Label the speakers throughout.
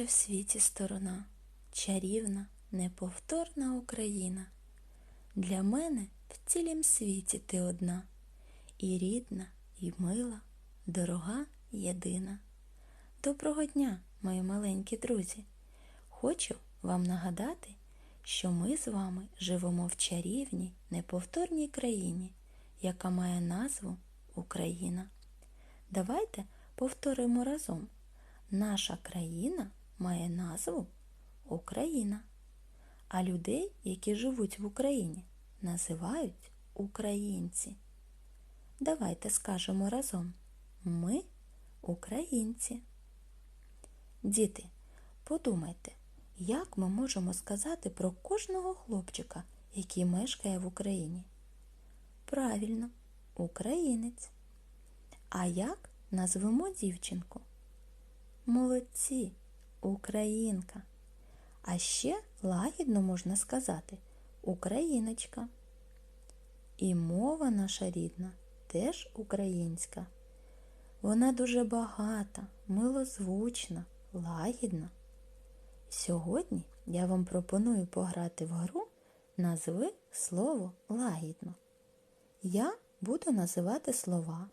Speaker 1: найкраща в світі сторона, чарівна, неповторна Україна. Для мене в цілім світі ти одна, і рідна, і мила, дорога єдина. Доброго дня, мої маленькі друзі! Хочу вам нагадати, що ми з вами живемо в чарівній, неповторній країні, яка має назву Україна. Давайте повторимо разом. Наша країна має назву Україна, а людей, які живуть в Україні, називають українці. Давайте скажемо разом Ми українці. Діти, подумайте, як ми можемо сказати про кожного хлопчика, який мешкає в Україні? Правильно, українець. А як назвемо дівчинку? Молодці, українка. А ще лагідно можна сказати україночка. І мова наша рідна теж українська. Вона дуже багата, милозвучна, лагідна. Сьогодні я вам пропоную пограти в гру назви слово лагідно. Я буду називати слова,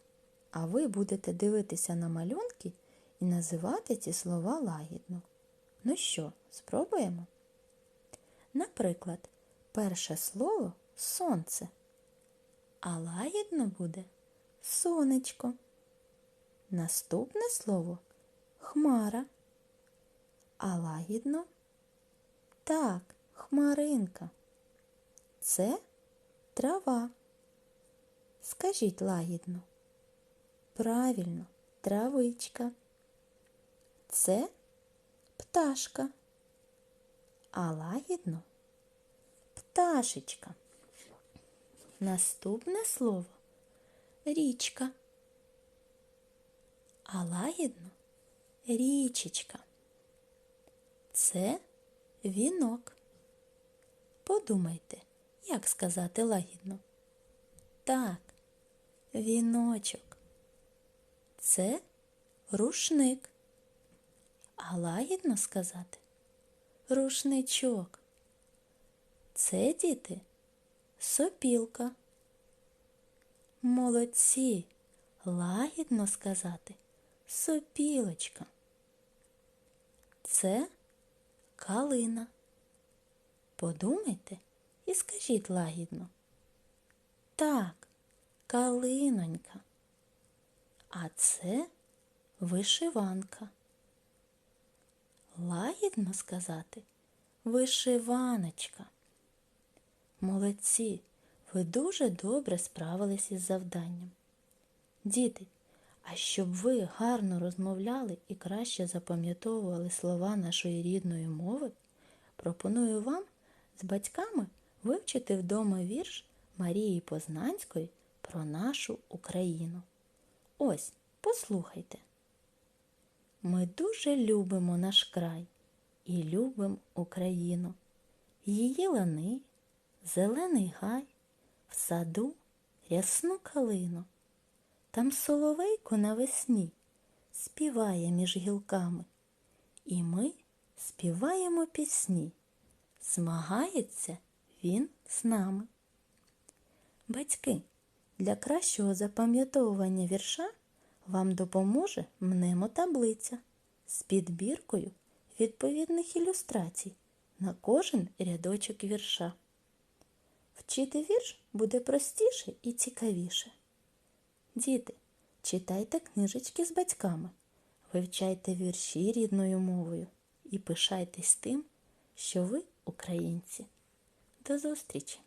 Speaker 1: а ви будете дивитися на малюнки і називати ці слова лагідно. Ну що, спробуємо? Наприклад, перше слово сонце, а лагідно буде сонечко. Наступне слово хмара, а лагідно так, хмаринка. Це трава. Скажіть лагідно. Правильно, травичка. Це пташка, а лагідно пташечка. Наступне слово річка, а лагідно річечка. Це вінок. Подумайте, як сказати лагідно. Так, віночок. Це рушник. А лагідно сказати рушничок. Це діти сопілка. Молодці. Лагідно сказати сопілочка. Це калина. Подумайте і скажіть лагідно. Так, калинонька. А це вишиванка. Лагідно сказати вишиваночка. Молодці, ви дуже добре справились із завданням. Діти, а щоб ви гарно розмовляли і краще запам'ятовували слова нашої рідної мови, пропоную вам з батьками вивчити вдома вірш Марії Познанської про нашу Україну. Ось, послухайте. Ми дуже любимо наш край і любимо Україну, її лани, зелений гай, в саду рясну калину. Там соловейко навесні співає між гілками, і ми співаємо пісні. Змагається він з нами. Батьки, для кращого запам'ятовування вірша вам допоможе мнемотаблиця з підбіркою відповідних ілюстрацій на кожен рядочок вірша. Вчити вірш буде простіше і цікавіше. Діти, читайте книжечки з батьками, вивчайте вірші рідною мовою і пишайтесь тим, що ви українці. До зустрічі!